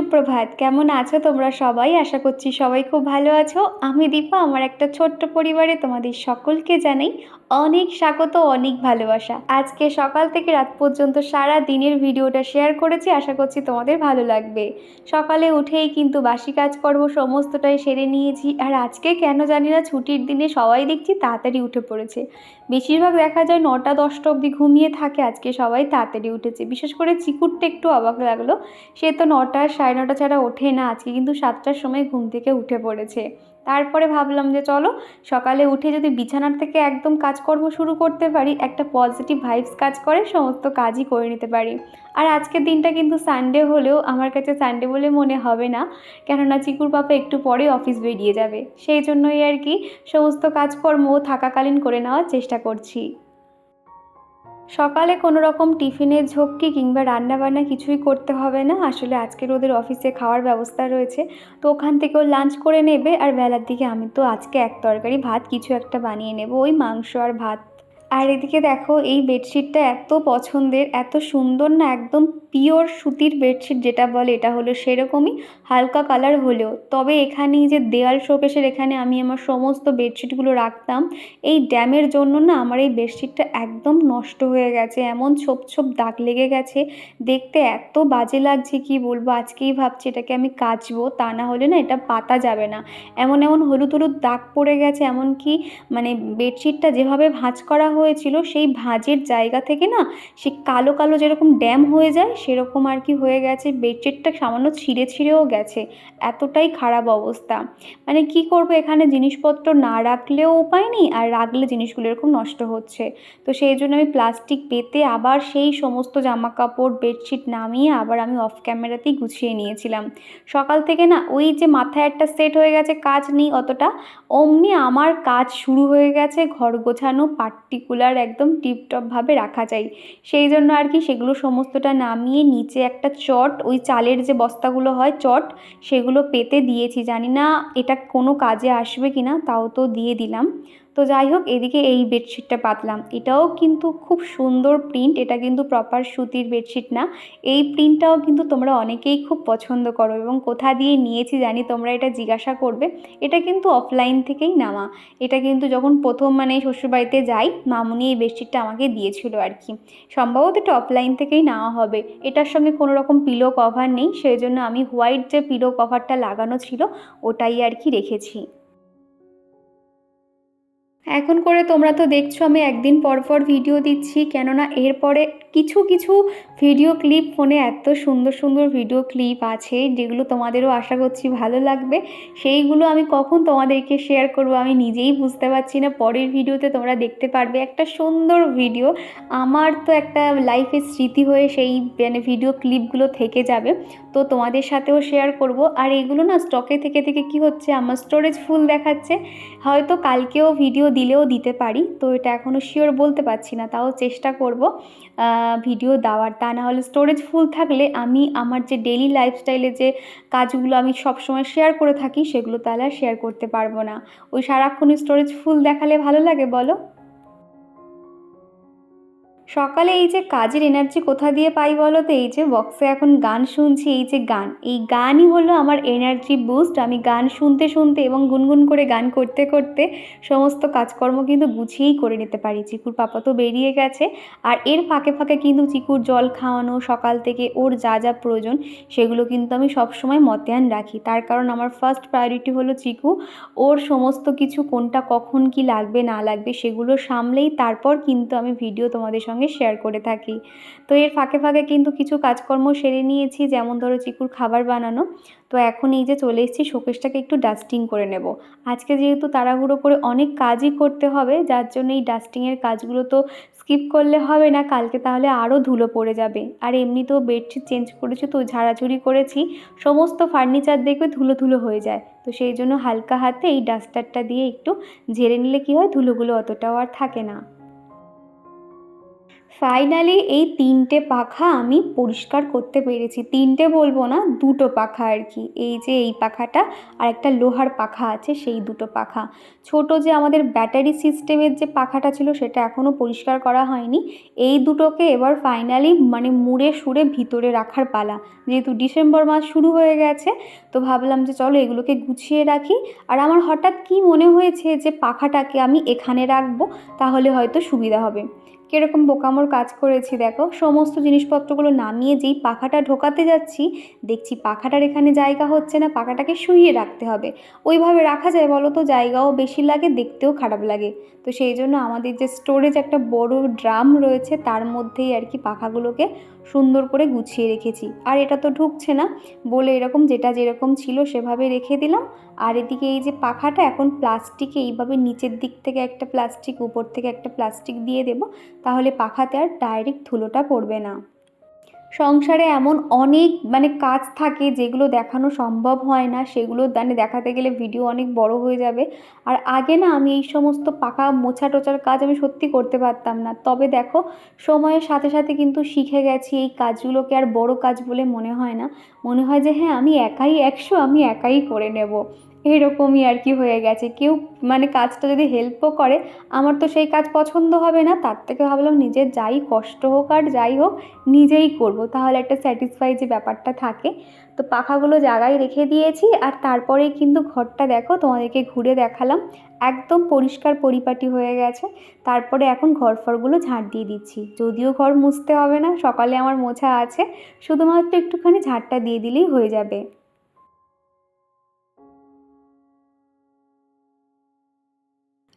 সুপ্রভাত, কেমন আছো তোমরা সবাই? আশা করছি সবাই খুব ভালো আছো। আমি দীপা, আমার একটা ছোট্ট পরিবারে তোমাদের সকলকে জানাই অনেক স্বাগত, অনেক ভালোবাসা। আজকে সকাল থেকে রাত পর্যন্ত সারা দিনের ভিডিওটা শেয়ার করেছি, আশা করছি তোমাদের ভালো লাগবে। সকালে উঠেই কিন্তু বাসি কাজকর্ম সমস্তটাই সেরে নিয়েছি, আর আজকে কেন জানি না ছুটির দিনে সবাই দেখছি তাড়াতাড়ি উঠে পড়েছে। বেশিরভাগ দেখা যায় নটা, দশটা অবধি ঘুমিয়ে থাকে, আজকে সবাই তাড়াতাড়ি উঠেছে। বিশেষ করে চিকুরটা একটু অবাক লাগল, সে তো নটা, সাড়ে নটা ছাড়া ওঠে না, আজকে কিন্তু সাতটার সময় ঘুম থেকে উঠে পড়েছে। তারপরে ভাবলাম যে চলো সকালে উঠে যদি বিছানার থেকে একদম কাজকর্ম শুরু করতে পারি, একটা পজিটিভ ভাইবস কাজ করে, সমস্ত কাজই করে নিতে পারি। আর আজকের দিনটা কিন্তু সানডে হলেও আমার কাছে সানডে বলে মনে হবে না, কেননা চিকুর পাপা একটু পরে অফিস বেরিয়ে যাবে। সেই জন্যই আর কি সমস্ত কাজকর্ম থাকাকালীন করে নেওয়ার চেষ্টা করছি। সকালে কোনো রকম টিফিনের ঝক্কি কিংবা রান্নাবান্না কিছুই করতে হবে না। আসলে আজকের ওদের অফিসে খাওয়ার ব্যবস্থা রয়েছে। তো ওখান থেকেও লাঞ্চ করে নেবে আর বেলার দিকে আমি তো আজকে এক তরকারি ভাত, কিছু একটা বানিয়ে নেব, ওই মাংস আর ভাত। আর এদিকে দেখো এই বেডশিটটা এত পছন্দের, এত সুন্দর না, একদম পিওর সুতির বেডশিট যেটা বলে, এটা হলো সেরকমই, হালকা কালার হলেও। তবে এখানে যে দেয়াল শোকেশের এখানে আমি আমার সমস্ত বেডশিটগুলো রাখতাম। এই ড্যামের জন্য না আমার এই বেডশিটটা একদম নষ্ট হয়ে গেছে, এমন ছোপ ছোপ দাগ লেগে গেছে। দেখতে এত বাজে লাগছে, কি বলব? আজকেই ভাবছি এটাকে আমি কাচবো, তা না হলে না এটা পাতা যাবে না। এমন এমন হলুদ হলুদ দাগ পড়ে গেছে, এমনকি মানে বেডশিটটা যেভাবে ভাঁজ করা হয়েছিল, সেই ভাঁজের জায়গা থেকে না সে কালো কালো যেরকম ড্যাম হয়ে যায় সেরকম আর কি হয়ে গেছে বেডশিটটা সামান্য ছিঁড়ে ছিঁড়েও গেছে, এতটাই খারাপ অবস্থা। মানে কি করব, এখানে জিনিসপত্র না রাখলেও উপায় নেই, আর রাখলে জিনিসগুলো এরকম নষ্ট হচ্ছে। তো সেই জন্য আমি প্লাস্টিক পেতে আবার সেই সমস্ত জামা কাপড় বেডশিট নামিয়ে আবার আমি অফ ক্যামেরাতেই গুছিয়ে নিয়েছিলাম। সকাল থেকে না ওই যে মাথায় একটা সেট হয়ে গেছে, কাজ নেই অতটা, অমনি আমার কাজ শুরু হয়ে গেছে, ঘর গোছানো পার্টিকুলার একদম টিপটপভাবে রাখা চাই সেই জন্য আর কি সেগুলো সমস্তটা নামিয়ে নিচে একটা চট, ওই চালের যে বস্তাগুলো হয় চট, সেগুলো পেতে দিয়েছি। জানি না এটা কোনো কাজে আসবে কি না তাও তো দিয়ে দিলাম। তো যাই হোক এদিকে এই বেডশিটটা পাতলাম। এটাও কিন্তু খুব সুন্দর প্রিন্ট এটা কিন্তু প্রপার সুতির বেডশিট না। এই প্রিন্টটাও কিন্তু তোমরা অনেকেই খুব পছন্দ করো এবং কোথা দিয়ে নিয়েছি জানি তোমরা এটা জিজ্ঞাসা করবে। এটা কিন্তু অফলাইন থেকেই নামা এটা কিন্তু যখন প্রথম মানে শ্বশুরবাড়িতে যাই, মামুনি এই বেডশিটটা আমাকে দিয়েছিল আর কি। সম্ভবত এটা অফলাইন থেকেই নেওয়া হবে। এটার সঙ্গে কোনো রকম পিলো কভার নেই সেই জন্য আমি হোয়াইট যে পিলো কভারটা লাগানো ছিল, ওটাই আর কি রেখেছি। এখন করে তোমরা তো দেখছ, আমি একদিন পর পর ভিডিও দিচ্ছি। কেননা এরপরে কিছু কিছু ভিডিও ক্লিপ ফোনে এত সুন্দর সুন্দর ভিডিও ক্লিপ আছে, যেগুলো তোমাদেরও আশা করছি ভালো লাগবে। সেইগুলো আমি কখন তোমাদেরকে শেয়ার করব আমি নিজেই বুঝতে পারছি না। পরের ভিডিওতে তোমরা দেখতে পারবে একটা সুন্দর ভিডিও আমার তো একটা লাইফের স্মৃতি হয়ে সেই মানে ভিডিও ক্লিপগুলো থেকে যাবে। তো তোমাদের সাথেও শেয়ার করব। আর এগুলো না স্টকে থেকে থেকে কি হচ্ছে? আমার স্টোরেজ ফুল দেখাচ্ছে। হয়তো কালকেও ভিডিও দিলেও দিতে পারি। তো এটা এখনও শিওর বলতে পারছি না, তাও চেষ্টা করব ভিডিও দেওয়ার। তা না হলে স্টোরেজ ফুল থাকলে আমি আমার যে ডেলি লাইফস্টাইলে যে কাজগুলো আমি সবসময় শেয়ার করে থাকি, সেগুলো তাহলে আর শেয়ার করতে পারব না। ওই সারাক্ষণ স্টোরেজ ফুল দেখালে ভালো লাগে, বলো? সকালে এই যে কাজের এনার্জি কোথা দিয়ে পাই বলো তো এই যে বক্সে এখন গান শুনছি, এই যে গান। এই গানই হলো আমার এনার্জি বুস্ট আমি গান শুনতে শুনতে এবং গুনগুন করে গান করতে করতে সমস্ত কাজকর্ম কিন্তু গুছিয়েই করে নিতে পারি। চিকুর পাপা তো বেরিয়ে গেছে। আর এর ফাঁকে ফাঁকে কিন্তু চিকুর জল খাওয়ানো, সকাল থেকে ওর যা যা প্রয়োজন, সেগুলো কিন্তু আমি সবসময় মতিয়ান রাখি। তার কারণ আমার ফার্স্ট প্রায়োরিটি হলো চিকু। ওর সমস্ত কিছু কোনটা কখন কি লাগবে, না লাগবে, সেগুলো সামলেই তারপর কিন্তু আমি ভিডিও তোমাদের সঙ্গে সঙ্গে শেয়ার করে থাকি। তো এর ফাঁকে ফাঁকে কিন্তু কিছু কাজকর্ম সেরে নিয়েছি, যেমন ধরো চিকুর খাবার বানানো। তো এখন এই যে চলে এসেছি শোকেশটাকে একটু ডাস্টিং করে নেব। আজকে যেহেতু তাড়াহুড়ো করে অনেক কাজই করতে হবে, যার জন্য এই ডাস্টিংয়ের কাজগুলো তো স্কিপ করলে হবে না, কালকে তাহলে আরও ধুলো পড়ে যাবে। আর এমনিতেও বেডশিট চেঞ্জ করেছি তো, ঝাড়াঝুড়ি করেছি, সমস্ত ফার্নিচার দেখবে ধুলো ধুলো হয়ে যায়। তো সেই জন্য হালকা হাতে এই ডাস্টারটা দিয়ে একটু ঝেড়ে নিলে কী হয়, ধুলোগুলো অতটাও আর থাকে না। ফাইনালি এই তিনটে পাখা আমি পরিষ্কার করতে পেরেছি। তিনটে বলব না, দুটো পাখা আর কি। এই যে এই পাখাটা আর একটা লোহার পাখা আছে, সেই দুটো পাখা। ছোট যে আমাদের ব্যাটারি সিস্টেমের যে পাখাটা ছিল, সেটা এখনও পরিষ্কার করা হয়নি। এই দুটোকে এবার ফাইনালি মানে মুড়ে সুড়ে ভিতরে রাখার পালা। যেহেতু ডিসেম্বর মাস শুরু হয়ে গেছে, তো ভাবলাম যে চলো এগুলোকে গুছিয়ে রাখি। আর আমার হঠাৎ কি মনে হয়েছে যে পাখাটাকে আমি এখানে রাখব, তাহলে হয়তো সুবিধা হবে। কীরকম বোকামোর কাজ করেছি দেখো। সমস্ত জিনিসপত্রগুলো নামিয়ে যেই পাখাটা ঢোকাতে যাচ্ছি, দেখছি পাখাটার এখানে জায়গা হচ্ছে না, পাখাটাকে শুইয়ে রাখতে হবে। ওইভাবে রাখা যায় বলো তো, জায়গাও বেশি লাগে, দেখতেও খারাপ লাগে। তো সেই জন্য আমাদের যে স্টোরেজ একটা বড় ড্রাম রয়েছে, তার মধ্যেই আর কি পাখাগুলোকে সুন্দর করে গুছিয়ে রেখেছি। আর এটা তো ঢুকছে না। বলে এরকম যেটা যেরকম ছিল সেভাবে রেখে দিলাম। আর এদিকে এই যে পাখাটা এখন প্লাস্টিকে এইভাবে নিচের দিক থেকে একটা প্লাস্টিক, উপর থেকে একটা প্লাস্টিক দিয়ে দেবো। তাহলে পাখাতে আর ডাইরেক্ট ধুলোটা পড়বে না। সংসারে এমন অনেক মানে কাজ থাকে যেগুলো দেখানো সম্ভব হয় না। সেগুলো মানে দেখাতে গেলে ভিডিও অনেক বড় হয়ে যাবে। আর আগে না আমি এই সমস্ত পাকা মোছা টোচার কাজ আমি সত্যি করতে পারতাম না। তবে দেখো, সময়ের সাথে সাথে কিন্তু শিখে গেছি এই কাজগুলোকে আর বড় কাজ বলে মনে হয় না। মনে হয় যে হ্যাঁ আমি একাই একশো, আমি একাই করে নেব। এরকমই আর কি হয়ে গেছে। কেউ মানে কাজটা যদি হেল্পও করে, আমার তো সেই কাজ পছন্দ হবে না, তার থেকে ভাবলাম নিজের যাই কষ্ট হোক আর যাই হোক, নিজেই করব। তাহলে একটা স্যাটিসফাই যে ব্যাপারটা থাকে। তো পাখাগুলো জায়গায় রেখে দিয়েছি আর তারপরেই কিন্তু ঘরটা দেখো, তোমাদেরকে ঘুরে দেখালাম। একদম পরিষ্কার পরিপাটি হয়ে গেছে। তারপরে এখন ঘর ফরগুলো ঝাঁট দিয়ে দিচ্ছি। যদিও ঘর মুছতে হবে না, সকালে আমার মোছা আছে, শুধুমাত্র একটুখানি ঝাঁটটা দিয়ে দিলেই হয়ে যাবে।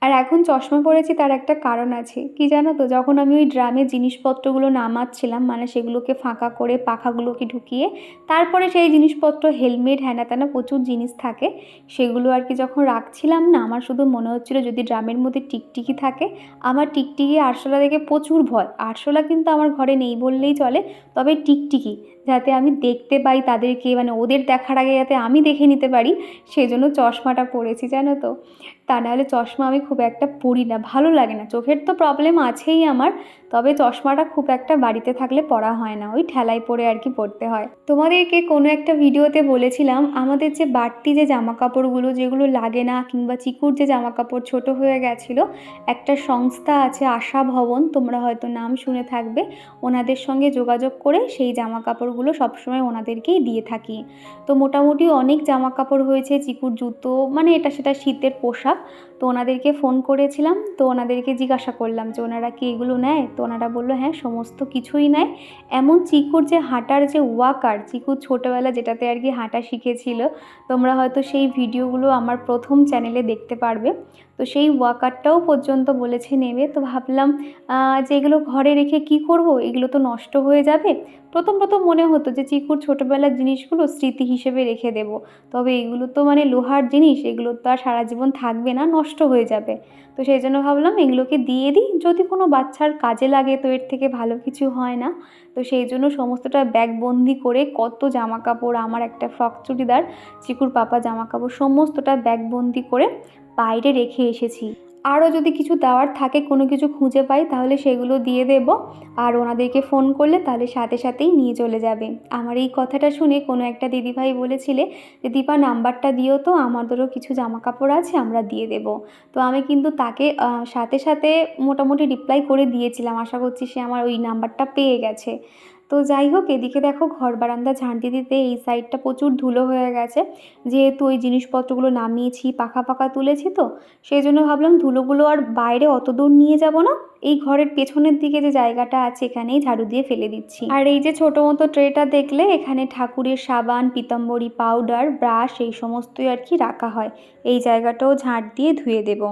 আর এখন চশমা পরেছি তার একটা কারণ আছে। কি জানো তো? যখন আমি ওই ড্রামে জিনিসপত্রগুলো নামাচ্ছিলাম মানে সেগুলোকে ফাঁকা করে পাখাগুলোকে ঢুকিয়ে, তারপরে সেই জিনিসপত্র, হেলমেট হ্যানা ত্যানা প্রচুর জিনিস থাকে। সেগুলো আর কি যখন রাখছিলাম না, আমার শুধু মনে হচ্ছিল যদি ড্রামের মধ্যে টিকটিকি থাকে, আমার টিকটিকি আরশোলা দেখে প্রচুর ভয়। আরশোলা কিন্তু আমার ঘরে নেই বললেই চলে, তবে টিকটিকি। যাতে আমি দেখতে পাই তাদেরকে মানে ওদের দেখার আগে যাতে আমি দেখে নিতে পারি, সেজন্য চশমাটা পরেছি, জানো তো। তা নাহলে চশমা আমি খুব একটা পরি না, ভালো লাগে না। চোখের তো প্রবলেম আছেই আমার, তবে চশমাটা খুব একটা বাড়িতে থাকলে পরা হয় না, ওই ঠেলায় পরে আর কি পড়তে হয়। তোমাদেরকে কোনো একটা ভিডিওতে বলেছিলাম, আমাদের যে বাড়তি যে জামা কাপড়গুলো যেগুলো লাগে না, কিংবা চিকুর যে জামা কাপড় ছোটো হয়ে গেছিল, একটা সংস্থা আছে, আশা ভবন, তোমরা হয়তো নাম শুনে থাকবে, ওনাদের সঙ্গে যোগাযোগ করে সেই জামা কাপড়গুলো সবসময় ওনাদেরকেই দিয়ে থাকি। তো মোটামুটি অনেক জামা কাপড় হয়েছে, চিকুর জুতো মানে এটা সেটা শীতের পোশাক। তো ওনাদেরকে ফোন করেছিলাম, তো ওনাদেরকে জিজ্ঞাসা করলাম যে ওনারা কি এগুলো নেয়? তো ওনারা বলল হ্যাঁ সমস্ত কিছুই নেয়। এমন চিকুর যে হাঁটার যে ওয়াকার, চিকুর ছোটোবেলা যেটাতে আর কি হাঁটা শিখেছিল, তোমরা হয়তো সেই ভিডিওগুলো আমার প্রথম চ্যানেলে দেখতে পারবে। তো সেই ওয়াকারটাও পর্যন্ত বলেছে নেবে। তো ভাবলাম যে এগুলো ঘরে রেখে কি করব? এগুলো তো নষ্ট হয়ে যাবে। প্রথম প্রথম মনে হতো যে চিকুর ছোটোবেলার জিনিসগুলো স্মৃতি হিসেবে রেখে দেব। তবে এগুলো তো মানে লোহার জিনিস, এগুলো তো আর সারা জীবন থাকবে না, নষ্ট হয়ে যাবে। তো সেই জন্য ভাবলাম এগুলোকে দিয়ে দিই। যদি কোনো বাচ্চার কাজে লাগে তো এর থেকে ভালো কিছু হয় না। তো সেই জন্য সমস্তটা ব্যাগবন্দি করে কত জামা কাপড় আমার একটা ফ্রক চুড়িদার, চিকুর পাপা জামা কাপড় সমস্তটা ব্যাগবন্দি করে বাইরে রেখে এসেছি। আরও যদি কিছু দেওয়ার থাকে, কোনো কিছু খুঁজে পাই, তাহলে সেগুলো দিয়ে দেব। আর ওনাদেরকে ফোন করলে তাহলে সাথে সাথেই নিয়ে চলে যাবে। আমার এই কথাটা শুনে কোনো একটা দিদিভাই বলেছিলে যে, দীপা, নাম্বারটা দিও তো, আমাদেরও কিছু জামা কাপড় আছে, আমরা দিয়ে দেব। তো আমি কিন্তু তাকে সাথে সাথে মোটামুটি রিপ্লাই করে দিয়েছিলাম। আশা করছি সে আমার ওই নাম্বারটা পেয়ে গেছে। তো যাই হোক, এদিকে দেখো ঘর বারান্দা ঝাঁটি দিতে এই সাইডটা প্রচুর ধুলো হয়ে গেছে। যেহেতু ওই জিনিসপত্রগুলো নামিয়েছি, পাখা পাখা তুলেছি তো, সেই জন্য ভাবলাম ধুলোগুলো আর বাইরে অত দূর নিয়ে যাব না। এই ঘরের পেছনের দিকে যে জায়গাটা আছে, এখানেই ঝাড়ু দিয়ে ফেলে দিচ্ছি। আর এই যে ছোটো মতো ট্রেটা দেখলে, এখানে ঠাকুরের সাবান, পিতাম্বরী পাউডার, ব্রাশ, এই সমস্তই আর কি রাখা হয়। এই জায়গাটাও ঝাঁট দিয়ে ধুয়ে দেবো।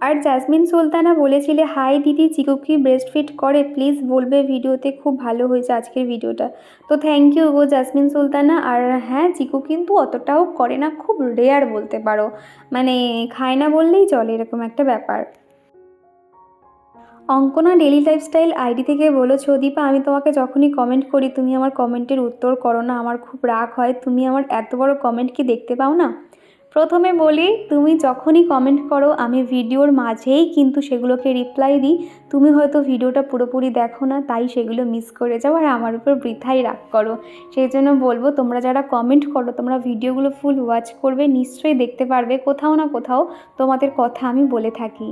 আর জাসমিন সুলতানা বলেছিলে, হাই দিদি, চিকু কি ব্রেস্ট ফিট করে? প্লিজ বলবে ভিডিওতে, খুব ভালো হয়েছে আজকের ভিডিওটা। তো থ্যাংক ইউ গো জাসমিন সুলতানা। আর হ্যাঁ চিকু কিন্তু অতটাও করে না, খুব রেয়ার বলতে পারো। মানে খায় না বললেই চলে, এরকম একটা ব্যাপার। অঙ্কনা ডেলি লাইফস্টাইল আইডি থেকে বলেছ দীপা আমি তোমাকে যখনই কমেন্ট করি, তুমি আমার কমেন্টের উত্তর করো না, আমার খুব রাগ হয়। তুমি আমার এত বড় কমেন্ট কি দেখতে পাও না? প্রথমে বলি, তুমি যখনই কমেন্ট করো, আমি ভিডিওর মাঝেই কিন্তু সেগুলোকে রিপ্লাই দিই। তুমি হয়তো ভিডিওটা পুরোপুরি দেখো না, তাই সেগুলো মিস করে যাও আর আমার উপর বৃথাই রাগ করো। সেই জন্য বলব, তোমরা যারা কমেন্ট করো, তোমরা ভিডিওগুলো ফুল ওয়াচ করবে, নিশ্চয়ই দেখতে পারবে, কোথাও না কোথাও তোমাদের কথা আমি বলে থাকি।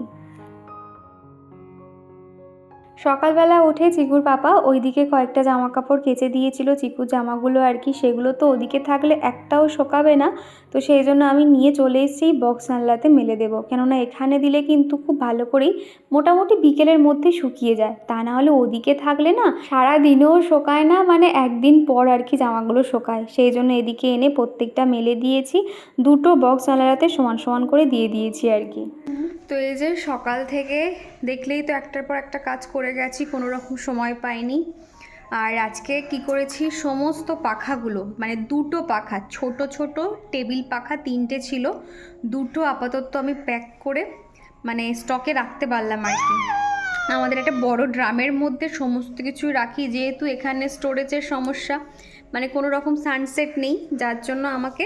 সকালবেলা উঠে চিকুর পাপা ওইদিকে কয়েকটা জামা কাপড় কেচে দিয়েছিল। চিকুর জামাগুলো আর কি, সেগুলো তো ওদিকে থাকলে একটাও শোকাবে না। তো সেই জন্য আমি নিয়ে চলে এসেছি বক্স আনলাতে মেলে দেবো। কেননা এখানে দিলে কিন্তু খুব ভালো করেই মোটামুটি বিকেলের মধ্যে শুকিয়ে যায়। তা না হলে ওদিকে থাকলে না সারা দিনেও শোকায় না মানে একদিন পর আর কি জামাগুলো শোকায়। সেই জন্য এদিকে এনে প্রত্যেকটা মেলে দিয়েছি। দুটো বক্স আনলাতে সমান সমান করে দিয়ে দিয়েছি আর কি। তো এই যে সকাল থেকে দেখলেই তো একটার পর একটা কাজ করে গেছি, কোনো রকম সময় পাইনি। আর আজকে কি করেছি, সমস্ত পাখাগুলো মানে দুটো পাখা, ছোট ছোট টেবিল পাখা তিনটে ছিল, দুটো আপাতত আমি প্যাক করে মানে স্টকে রাখতে পারলাম আর কি। আমাদের একটা বড় ড্রামের মধ্যে সমস্ত কিছু রাখি, যেহেতু এখানে স্টোরেজের সমস্যা মানে কোনো রকম সানসেট নেই, যার জন্য আমাকে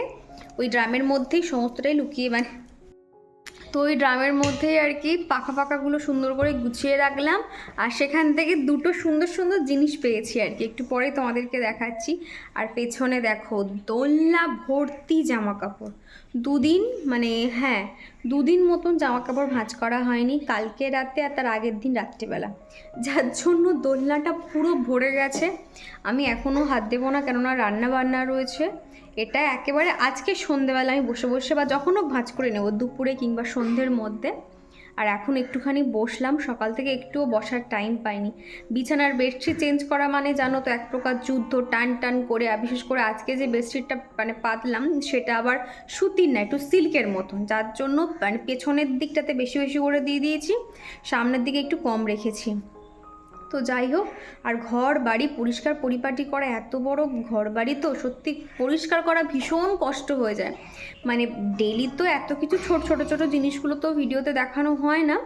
ওই ড্রামের মধ্যেই সমস্তটাই লুকিয়ে মানে তো ওই ড্রামের মধ্যেই আর কি পাখা পাখাগুলো সুন্দর করে গুছিয়ে রাখলাম। আর সেখান থেকে দুটো সুন্দর সুন্দর জিনিস পেয়েছি আর কি। একটু পরেই তোমাদেরকে দেখাচ্ছি। আর পেছনে দেখো দোলনা ভর্তি জামা কাপড় দুদিন মানে হ্যাঁ দুদিন মতন জামা কাপড় ভাঁজ করা হয়নি কালকে রাতে আর তার আগের দিন রাত্রিবেলা। যার জন্য দোলনাটা পুরো ভরে গেছে। আমি এখনও হাত দেবো না কেননা রান্না বান্না রয়েছে। এটা একেবারে আজকে সন্ধেবেলা আমি বসে বসে বা যখনও ভাঁজ করে নেব, দুপুরে কিংবা সন্ধ্যের মধ্যে। আর এখন একটুখানি বসলাম, সকাল থেকে একটুও বসার টাইম পাইনি। বিছানার বেডশিট চেঞ্জ করা মানে জানো তো, এক প্রকার যুদ্ধ, টান টান করে, আর বিশেষ করে আজকে যে বেডশিটটা মানে পাতলাম, সেটা আবার সুতির না, একটু সিল্কের মতন। যার জন্য মানে পেছনের দিকটাতে বেশি বেশি করে দিয়ে দিয়েছি, সামনের দিকে একটু কম রেখেছি। তো যাই হোক, আর ঘর, বাড়ি পরিষ্কার পরিপাটি করা এত বড় ঘর বাড়ি তো সত্যি পরিষ্কার করা ভীষণ কষ্ট হয়ে যায়। মানে ডেলি তো এত কিছু ছোট ছোট ছোট জিনিসগুলো তো ভিডিওতে দেখানো হয় না।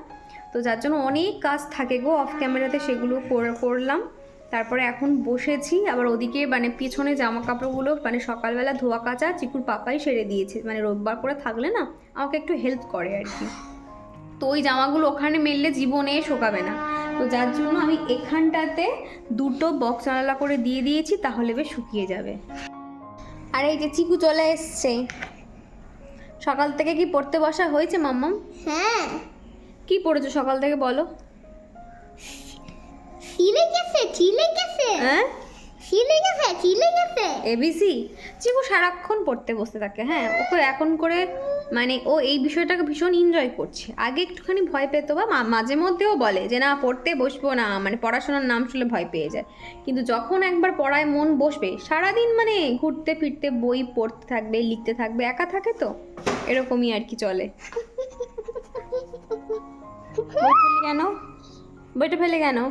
তো যার জন্য অনেক কাজ থাকে গো অফ ক্যামেরাতে সেগুলো কর- করলাম। তারপরে এখন বসেছি, আবার ওদিকে মানে পিছনে জামা কাপড়গুলো মানে সকালবেলা ধোয়া কাচা, চিকুর পাপাই সেরে দিয়েছে। মানে রোববার করে থাকলে না, আমাকে একটু হেল্প করে আর কি। তো ওই জামাগুলো ওখানে মেললে জীবনে শোকাবে না। তো যার জন্য আমি এখানটাতে দুটো বক্স আলাদা করে দিয়ে দিয়েছি তাহলে বেশ শুকিয়ে যাবে। আর এই যে চিকু চলে এসছে। সকাল থেকে কি পড়তে বসা হয়েছে মাম্মাম? হ্যাঁ। কি পড়েছো সকাল থেকে বলো? ছিলে গেছে ছিলে গেছে। হ্যাঁ? ছিলে গেছে ছিলে গেছে। এবিসি চিকু সারাক্ষণ পড়তে বসতে থাকে হ্যাঁ? ওকে এখন করে মানে ও এই বিষয়টাকে ভীষণ এনজয় করছে। আগে একটুখানি ভয় পেতো বা মাঝে মধ্যেও বলে যে, না, পড়তে বসবো না মানে পড়াশোনার নাম শুনলে ভয় পেয়ে যায়। কিন্তু যখন একবার পড়ায় মন বসবে, সারাদিন মানে ঘুরতে ফিরতে বই পড়তে থাকবে, লিখতে থাকবে, একা থাকে তো? এরকমই আর কি চলে। কেন? বইটা ফেলে কেন?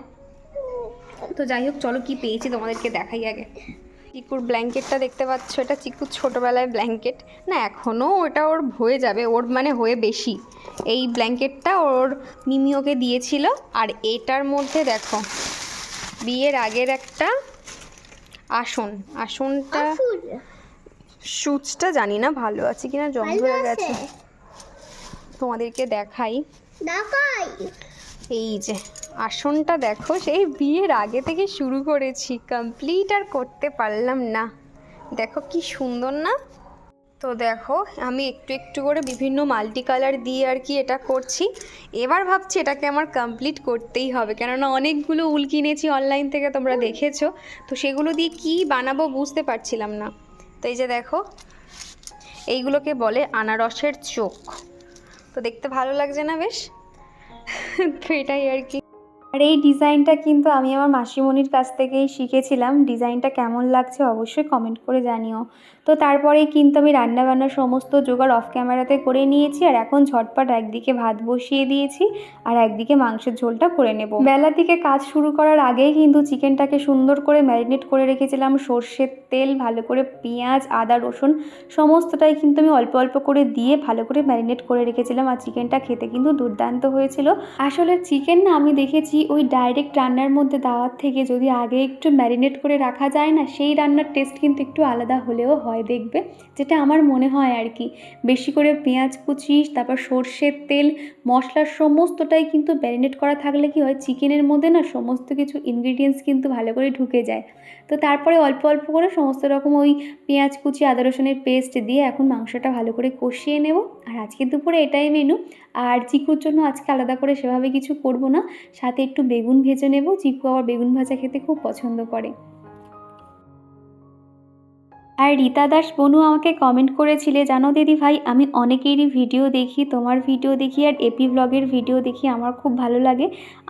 তো যাই হোক, চলো কি পেয়েছি তোমাদেরকে দেখাই আগে। চিকুর ব্ল্যাঙ্কেটটা দেখতে পাচ্ছ? এটা চিকুর ছোটোবেলায় ব্ল্যাঙ্কেট। না এখনও ওটা ওর হয়ে যাবে ওর মানে হয়ে বেশি। এই ব্ল্যাঙ্কেটটা ওর মিমি ওকে দিয়েছিল। আর এটার মধ্যে দেখো বিয়ের আগের একটা আসন। আসনটা সুচটা জানি না ভালো আছে কিনা জং ভালো ধরে গেছে। তোমাদেরকে দেখাই। দেখাই। এই যে, আসনটা দেখো, সেই বিয়ের আগে থেকে শুরু করেছি কমপ্লিট আর করতে পারলাম না। দেখো কি সুন্দর না? তো দেখো, আমি একটু একটু করে বিভিন্ন মাল্টি কালার দিয়ে আর কি এটা করছি। এবার ভাবছি এটাকে আমার কমপ্লিট করতেই হবে, কেননা অনেকগুলো উল কিনেছি অনলাইন থেকে তোমরা দেখেছ। তো সেগুলো দিয়ে কি বানাবো বুঝতে পারছিলাম না। তো এই যে দেখো, এইগুলোকে বলে আনারসের চোখ। তো দেখতে ভালো লাগছে না বেশ? তো এটাই আর কি আর এই ডিজাইনটা কিন্তু আমি আমার মাসিমণির কাছ থেকেই শিখেছিলাম। ডিজাইনটা কেমন লাগছে অবশ্যই কমেন্ট করে জানিও। তো তারপরেই কিন্তু আমি রান্নাবান্নার সমস্ত জোগাড় অফ ক্যামেরাতে করে নিয়েছি আর এখন ঝটপট একদিকে ভাত বসিয়ে দিয়েছি আর একদিকে মাংসের ঝোলটা করে নেব। বেলা দিকে কাজ শুরু করার আগেই কিন্তু চিকেনটাকে সুন্দর করে ম্যারিনেট করে রেখেছিলাম। সর্ষের তেল, ভালো করে পেঁয়াজ, আদা, রসুন সমস্তটাই কিন্তু আমি অল্প অল্প করে দিয়ে ভালো করে ম্যারিনেট করে রেখেছিলাম আর চিকেনটা খেতে কিন্তু দুর্দান্ত হয়েছিল। আসলে চিকেন না আমি দেখেছি ওই ডাইরেক্ট রান্নার মধ্যে দেওয়ার থেকে যদি আগে একটু ম্যারিনেট করে রাখা যায় না, সেই রান্নার টেস্ট কিন্তু একটু আলাদা হলেও হয় দেখবে। যেটা আমার মনে হয় আর কি। বেশি করে পেঁয়াজ কুচি, তারপর সর্ষের তেল মশলার সমস্তটাই কিন্তু ম্যারিনেট করা থাকলে কি হয় চিকেনের মধ্যে না সমস্ত কিছু ইনগ্রিডিয়েন্টস কিন্তু ভালো করে ঢুকে যায়। তো তারপরে অল্প অল্প করে সমস্ত রকম ওই পেঁয়াজ কুচি, আদা রসুনের পেস্ট দিয়ে এখন মাংসটা ভালো করে কষিয়ে নেব। আর আজকে দুপুরে এটাই মেনু আর চিকুর জন্য আজকে আলাদা করে সেভাবে কিছু করব না। সাথে একটু বেগুন ভেজে নেব। চিকু আবার বেগুন ভাজা খেতে খুব পছন্দ করে। আর রীতা দাস বনু আমাকে কমেন্ট করেছিলে, জানো দিদি ভাই? আমি অনেকেরই ভিডিও দেখি, তোমার ভিডিও দেখি আর এপি ব্লগের ভিডিও দেখি, আমার খুব ভালো লাগে।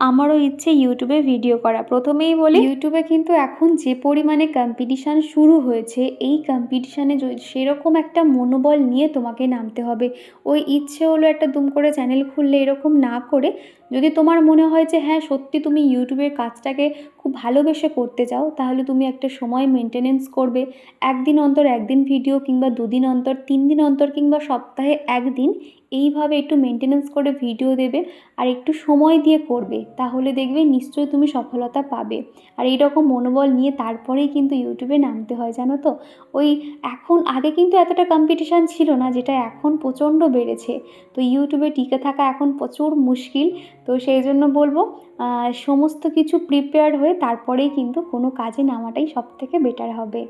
আমারও ইচ্ছে ইউটিউবে ভিডিও করা। প্রথমেই বলি ইউটিউবে কিন্তু এখন যে পরিমাণে কম্পিটিশান শুরু হয়েছে, এই কম্পিটিশানে সেরকম একটা মনোবল নিয়ে তোমাকে নামতে হবে। ওই ইচ্ছে হলো একটা দুম করে চ্যানেল খুললে এরকম না করে যদি তোমার মনে হয় যে হ্যাঁ সত্যি তুমি ইউটিউবের কাজটাকে খুব ভালোবেসে করতে চাও, তাহলে তুমি একটা সময় মেনটেনেন্স করবে। একদিন অন্তর একদিন ভিডিও কিংবা দুদিন অন্তর তিন দিন অন্তর কিংবা সপ্তাহে একদিন এইভাবে একটু মেনটেনেন্স করে ভিডিও দেবে আর একটু সময় দিয়ে করবে, তাহলে দেখবে নিশ্চয়ই তুমি সফলতা পাবে। আর এই রকম মনোবল নিয়ে তারপরেই কিন্তু ইউটিউবে নামতে হয়, জানো তো? ওই এখন, আগে কিন্তু এতটা কম্পিটিশান ছিল না, যেটা এখন প্রচণ্ড বেড়েছে। তো ইউটিউবে টিকে থাকা এখন প্রচুর মুশকিল। তো সেই জন্য বলব সমস্ত কিছু প্রিপেয়ার হয়ে তারপরেই কিন্তু কোনো কাজে নামাটাই সব থেকে বেটার হবে।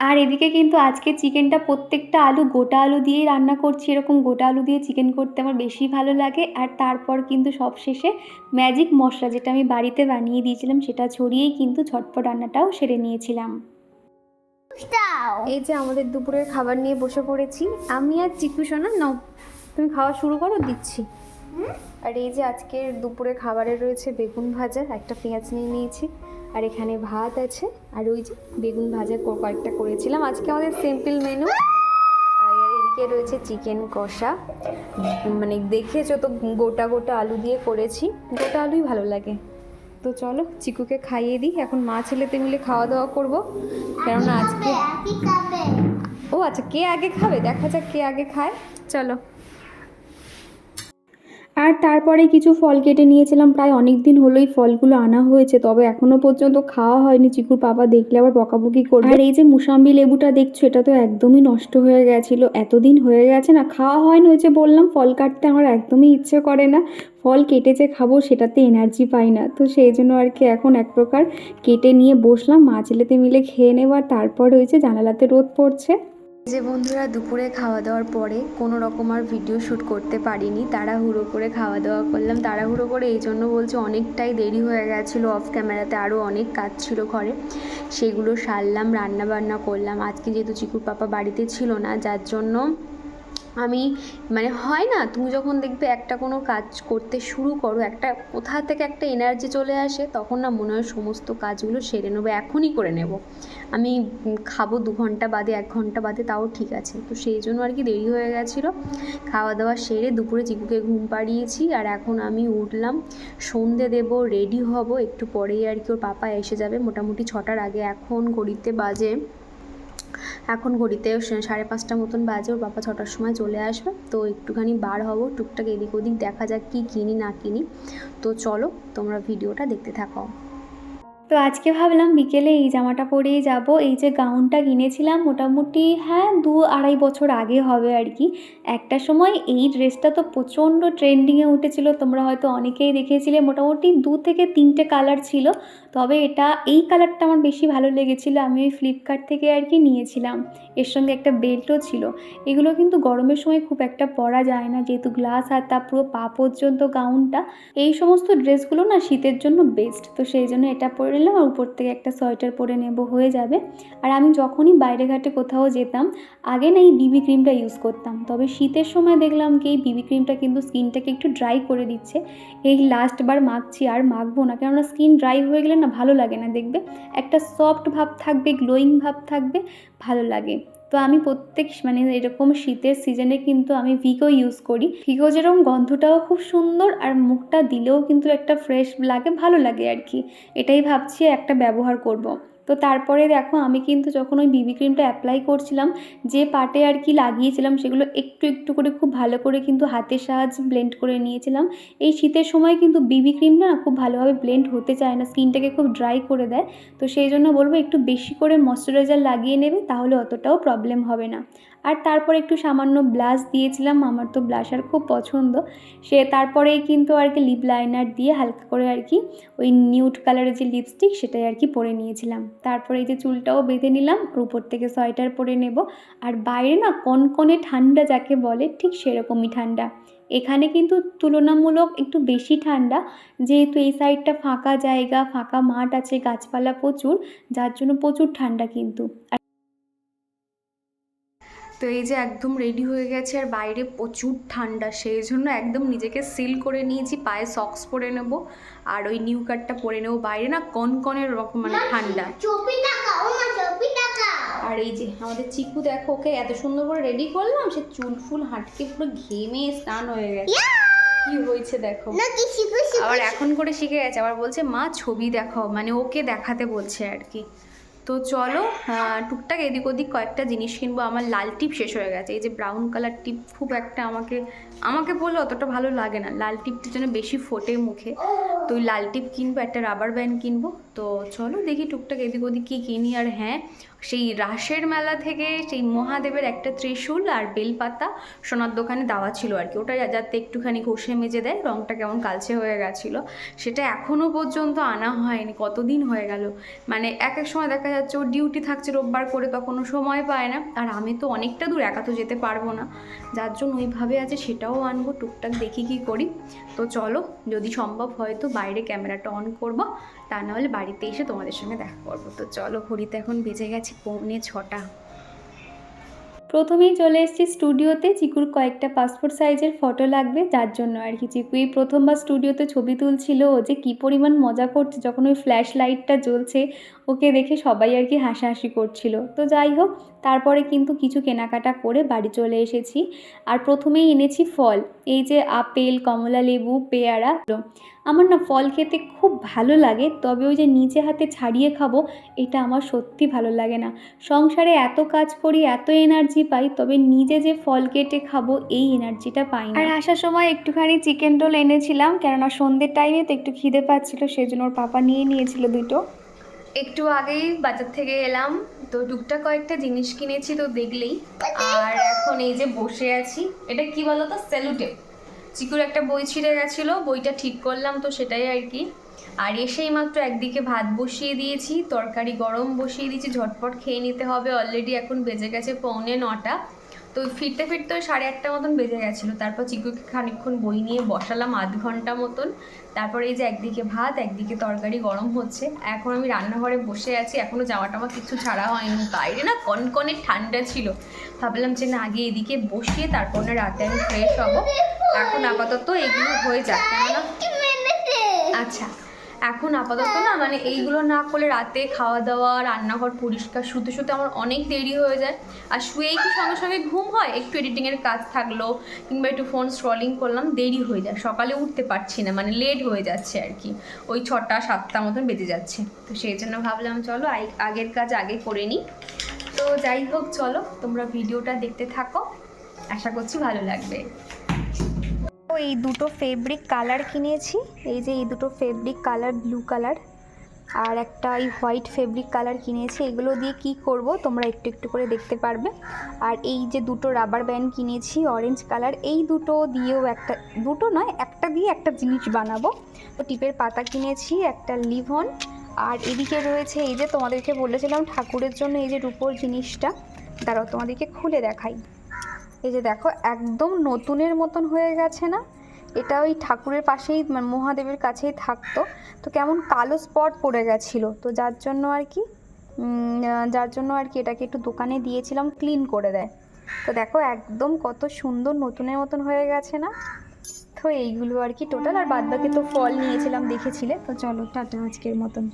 আর এদিকে কিন্তু আজকে চিকেনটা প্রত্যেকটা আলু গোটা আলু দিয়েই রান্না করছি। এরকম গোটা আলু দিয়ে চিকেন করতে আমার বেশি ভালো লাগে। আর তারপর কিন্তু সবশেষে ম্যাজিক মশলা যেটা আমি বাড়িতে বানিয়ে দিয়েছিলাম সেটা ছড়িয়েই কিন্তু ঝটপট রান্নাটাও সেরে নিয়েছিলাম। এই যে আমাদের দুপুরের খাবার নিয়ে বসে পড়েছি। আমি আর চিকু সোনা নাও তুমি খাওয়া শুরু করো দিচ্ছি। আর এই যে আজকের দুপুরে খাবারে রয়েছে বেগুন ভাজা একটা পেঁয়াজ নিয়ে নিয়েছি। আর এখানে ভাত আছে আর ওই যে বেগুন ভাজা কয়েকটা করেছিলাম। আজকে আমাদের সিম্পল মেনু আর এদিকে রয়েছে চিকেন কষা। মানে দেখেছ তো গোটা গোটা আলু দিয়ে করেছি। গোটা আলুই ভালো লাগে। তো চলো চিকুকে খাইয়ে দিই। এখন মা ছেলেতে মিলে খাওয়া দাওয়া করব। কেননা আজকে ও আচ্ছা কে আগে খাবে? দেখা যাক কে আগে খায়। চলো। আর তারপরে কিছু ফল কেটে নিয়েছিলাম। প্রায় অনেক দিন হলোই ফলগুলো আনা হয়েছে, তবে এখনও পর্যন্ত খাওয়া হয়নি। চিকুর বাবা দেখলে আবার বকাবকি করবে। আর এই যে মুসাম্বি লেবুটা দেখছ, এটা তো একদমই নষ্ট হয়ে গেছিল। এতদিন হয়ে গেছে না, খাওয়া হয়নি যে বললাম, ফল কাটতে আমার একদমই ইচ্ছে করে না। ফল কেটে যে খাব, সেটাতে এনার্জি পাই না। তো সেই জন্য আর কি এখন এক প্রকার কেটে নিয়ে বসলাম, মা ছেলেতে মিলে খেয়ে নেবার তারপর হয়েছে জানালাতে রোদ পড়ছে। যে বন্ধুরা দুপুরে খাওয়া দাওয়ার পরে কোনো রকম আর ভিডিও শ্যুট করতে পারিনি, তাড়াহুড়ো করে খাওয়া দাওয়া করলাম। তাড়াহুড়ো করে এই জন্য বলছে অনেকটাই দেরি হয়ে গেছিল অফ ক্যামেরাতে আরও অনেক কাজ ছিল ঘরে। সেগুলো সারলাম রান্না বান্না করলাম। আজকে যেহেতু চিকুর পাপা বাড়িতে ছিল না, যার জন্য আমি মানে হয় না, তুমি যখন দেখবে একটা কোনো কাজ করতে শুরু করো, একটা কোথা থেকে একটা এনার্জি চলে আসে, তখন না মনে হয় সমস্ত কাজগুলো সেরে নেব, এখনই করে নেব। আমি খাব দু ঘণ্টা বাদে, এক ঘণ্টা বাদে, তাও ঠিক আছে। তো সেই জন্য আর কি দেরি হয়ে গেছিল। খাওয়া দাওয়া সেরে দুপুরে চিকুকে ঘুম পাড়িয়েছি, আর এখন আমি উঠলাম। সন্ধে দেব রেডি হব, একটু পরেই আর কি ওর পাপা এসে যাবে, মোটামুটি ছটার আগে। এখন ঘড়িতে বাজে এখন ঘড়িতে সাড়ে পাঁচটা মতন বাজে, ওর বাবা ছটার সময় চলে আসবে। তো একটুখানি বার হব, টুকটাক এদিক ওদিক দেখা যাক কী কিনি না কিনি। তো চলো, তোমরা ভিডিওটা দেখতে থাকো। তো আজকে ভাবলাম বিকেলে এই জামাটা পরেই যাব। এই যে গাউনটা কিনেছিলাম, মোটামুটি হ্যাঁ দু আড়াই বছর আগে হবে আর কি। একটা সময় এই ড্রেসটা তো প্রচণ্ড ট্রেন্ডিংয়ে উঠেছিল। তোমরা হয়তো অনেকেই দেখেছিলে, মোটামুটি দু থেকে তিনটে কালার ছিল। তবে এটা, এই কালারটা আমার বেশি ভালো লেগেছিলো, আমি ওই ফ্লিপকার্ট থেকে আর কি নিয়েছিলাম। এর সঙ্গে একটা বেল্টও ছিল। এগুলো কিন্তু গরমের সময় খুব একটা পরা যায় না, যেহেতু গ্লাস হাতা পুরো পা পর্যন্ত গাউনটা এই সমস্ত ড্রেসগুলো না শীতের জন্য বেস্ট তো সেই জন্য এটা পরে নিলাম আর উপর থেকে একটা সোয়েটার পরে নেব, হয়ে যাবে। আর আমি যখনই বাইরে ঘাটে কোথাও যেতাম, আগে না এই বিবি ক্রিমটা ইউজ করতাম। তবে শীতের সময় দেখলাম কি, এই বিবি ক্রিমটা কিন্তু স্কিনটাকে একটু ড্রাই করে দিচ্ছে। এই লাস্ট বার মাখছি আর মাখবো না, কেননা স্কিন ড্রাই হয়ে গেলে না ভালো লাগে না, দেখবে একটা সফট ভাব থাকবে গ্লোয়িং ভাব থাকবে, ভালো লাগে। তো আমি প্রত্যেক মানে এরকম শীতের সিজনে কিন্তু আমি ভিগো ইউজ করি। ভিগো যেরকম গন্ধটাও খুব সুন্দর আর মুখটা দিলেও কিন্তু একটা ফ্রেশ লাগে, ভালো লাগে আর কি। এটাই ভাবছি একটা ব্যবহার করব। তো তারপরে দেখো আমি কিন্তু যখন ওই বিবি ক্রিমটা অ্যাপ্লাই করছিলাম, যে পাটে আর কি লাগিয়েছিলাম সেগুলো একটু একটু করে খুব ভালো করে কিন্তু হাতের সাহায্যে ব্লেন্ড করে নিয়েছিলাম। এই শীতের সময় কিন্তু বিবি ক্রিম না খুব ভালোভাবে ব্লেন্ড হতে চায় না স্কিনটাকে খুব ড্রাই করে দেয়। তো সেই জন্য বলব একটু বেশি করে ময়শ্চারাইজার লাগিয়ে নেবে, তাহলে অতটাও প্রবলেম হবে না। আর তারপর একটু সামান্য ব্লাশ দিয়েছিলাম, আমার তো ব্লাশার খুব পছন্দ। সে তারপরেই কিন্তু আর কি লিপ লাইনার দিয়ে হালকা করে আর কি ওই নিউড কালারের যে লিপস্টিক সেটাই আর কি পরে নিয়েছিলাম। তারপরে এই যে চুলটাও বেঁধে নিলাম উপর থেকে সোয়েটার পরে নেব। আর বাইরে না কনকনে ঠান্ডা যাকে বলে, ঠিক সেরকমই ঠান্ডা। এখানে কিন্তু তুলনামূলক একটু বেশি ঠান্ডা, যেহেতু এই সাইডটা ফাঁকা জায়গা, ফাঁকা মাঠ আছে, গাছপালা প্রচুর, যার জন্য প্রচুর ঠান্ডা কিন্তু। তো এই যে একদম রেডি হয়ে গেছে আর বাইরে প্রচুর ঠান্ডা সেই জন্য একদম নিজেকে সিল করে নিয়েছি পায়ে সক্স পরে নেব আর ওই নিউ কাটটা পরে নেব। বাইরে না কনকনের রকম মানে ঠান্ডা। আর এই যে আমাদের চিকু দেখো ওকে এত সুন্দর করে রেডি করলাম সে চুল ফুল হাঁটকে পুরো ঘেমে স্নান হয়ে গেছে। কি হয়েছে দেখো। আবার এখন করে শিখে গেছে আবার বলছে মা ছবি দেখাও। মানে ওকে দেখাতে বলছে আর কি। তো চলো টুকটাক এদিক ওদিক কয়েকটা জিনিস কিনবো। আমার লাল টিপ শেষ হয়ে গেছে। এই যে ব্রাউন কালার টিপ খুব একটা আমাকে আমাকে বললে অতটা ভালো লাগে না। লাল টিপটার জন্য বেশি ফোটে মুখে। তো ওই লাল টিপ কিনবো, একটা রাবার ব্যান্ড কিনবো। তো চলো দেখি টুকটাক এদিক ওদিক কী কিনি আর হ্যাঁ সেই রাসের মেলা থেকে সেই মহাদেবের একটা ত্রিশূল আর বেলপাতা সোনার দোকানে দেওয়া ছিল আর কি। ওটা যাতে একটুখানি ঘষে মেজে দেয় রঙটা কেমন কালচে হয়ে গেছিল। সেটা এখনও পর্যন্ত আনা হয়নি, কতদিন হয়ে গেল? মানে এক এক সময় দেখা যাচ্ছে ও ডিউটি থাকছে রোববার করে, তখনও সময় পায় না। আর আমি তো অনেকটা দূর, একা তো যেতে পারব না। যার জন্য ওইভাবে আছে সেটাও আনব, টুকটাক দেখি কি করি। তো চলো, যদি সম্ভব হয় তো বাইরে ক্যামেরাটা অন করব, তা নাহলে বাড়িতে এসে তোমাদের সঙ্গে দেখা করব। তো চলো, ঘড়িতে এখন বেজে গেছে পৌনে ছটা। প্রথমেই চলে এসেছি স্টুডিওতে, চিকুর কয়েকটা পাসপোর্ট সাইজের ফটো লাগবে, যার জন্য আর কি চিকু এই প্রথমবার স্টুডিওতে ছবি তুলছিল ও যে কী পরিমাণ মজা করছে, যখন ওই ফ্ল্যাশ লাইটটা জ্বলছে, ওকে দেখে সবাই আর কি হাসাহাসি করছিল। তো যাই হোক তারপরে কিন্তু কিছু কেনাকাটা করে বাড়ি চলে এসেছি। আর প্রথমেই এনেছি ফল, এই যে আপেল, কমলা লেবু, পেয়ারা। আমার না ফল খেতে খুব ভালো লাগে, তবে ওই যে নিজে হাতে ছাড়িয়ে খাব, এটা আমার সত্যি ভালো লাগে না। সংসারে এত কাজ করি, এত এনার্জি পাই, তবে নিজে যে ফল কেটে খাব, এই এনার্জিটা পাই আর আসার সময় একটুখানি চিকেন রোল এনেছিলাম, কেননা সন্ধ্যের টাইমে তো একটু খিদে পাচ্ছিল সেই জন্য ওর পাপা নিয়ে নিয়েছিল দুটো। একটু আগেই বাজার থেকে এলাম, তো টুকটাক কয়েকটা জিনিস কিনেছি তো দেখলেই। আর এখন এই যে বসে আছি, এটা কি বলো তো সেলুটেপ চিকুর একটা বই ছিঁড়ে গেছিল, বইটা ঠিক করলাম তো সেটাই আর কি। আর এসেই মাত্র একদিকে ভাত বসিয়ে দিয়েছি, তরকারি গরম বসিয়ে দিয়েছি, ঝটপট খেয়ে নিতে হবে অলরেডি এখন বেজে গেছে পৌনে নটা। তো ফিরতে ফিরতে ওই সাড়ে আটটা মতন বেজে গেছিল। তারপর চিকুকে খানিক্ষণ বই নিয়ে বসালাম আধ ঘণ্টা মতন। তারপরে এই যে একদিকে ভাত একদিকে তরকারি গরম হচ্ছে। এখন আমি রান্নাঘরে বসে আছি এখনও জামা টামা কিছু ছাড়া হয়নি। বাইরে না কনকনে ঠান্ডা ছিল। ভাবলাম যে না আগে এদিকে বসিয়ে তারপর না রাতে আমি ফ্রেশ হব। এখন আপাতত এগুলো হয়ে যাক কেননা আচ্ছা। এখন আপাতত না মানে এইগুলো না করলে রাতে খাওয়া দাওয়া রান্নাঘর পরিষ্কার, শুতে শুতে আমার অনেক দেরি হয়ে যায়। আর শুয়েই কি সঙ্গে সঙ্গে ঘুম হয়? একটু এডিটিংয়ের কাজ থাকল, কিংবা একটু ফোন স্ক্রলিং করলাম, দেরি হয়ে যায়। সকালে উঠতে পারছি না মানে লেট হয়ে যাচ্ছে আর কি। ওই ছটা, সাতটা মতন বেজে যাচ্ছে। তো সেই জন্য ভাবলাম, চলো আগের কাজ আগে করে নিই। তো যাই হোক, চলো তোমরা ভিডিওটা দেখতে থাকো। আশা করছি ভালো লাগবে। এই দুটো ফেব্রিক কালার কিনেছি। এই যে এই দুটো ফেব্রিক কালার ব্লু কালার আর একটা এই হোয়াইট ফেব্রিক কালার কিনেছি। এগুলো দিয়ে কি করব তোমরা একটু একটু করে দেখতে পারবে। আর এই যে দুটো রাবার ব্যান্ড কিনেছি অরেঞ্জ কালার এই দুটো দিয়েও একটা, দুটো নয়, একটা দিয়ে একটা জিনিস বানাবো। তো টিপের পাতা কিনেছি, একটা লিভন। আর এদিকে রয়েছে এই যে তোমাদেরকে বলেছিলাম ঠাকুরের জন্য এই যে রূপোর জিনিসটা। দাঁড়াও তোমাদেরকে খুলে দেখাই। এই যে দেখো, একদম নতুনের মতন হয়ে গেছে না? এটা ওই ঠাকুরের পাশেই মানে মহাদেবের কাছেই থাকতো। তো কেমন কালো স্পট পড়ে গেছিল। তো যার জন্য আর কি যার জন্য আর কি এটাকে একটু দোকানে দিয়েছিলাম, ক্লিন করে দেয়। তো দেখো, একদম কত সুন্দর নতুনের মতন হয়ে গেছে না? তো এইগুলো আর কি টোটাল। আর বাদ বাকি তো ফল নিয়েছিলাম, দেখেছিলে? তো চলো টাটা আজকের মতন।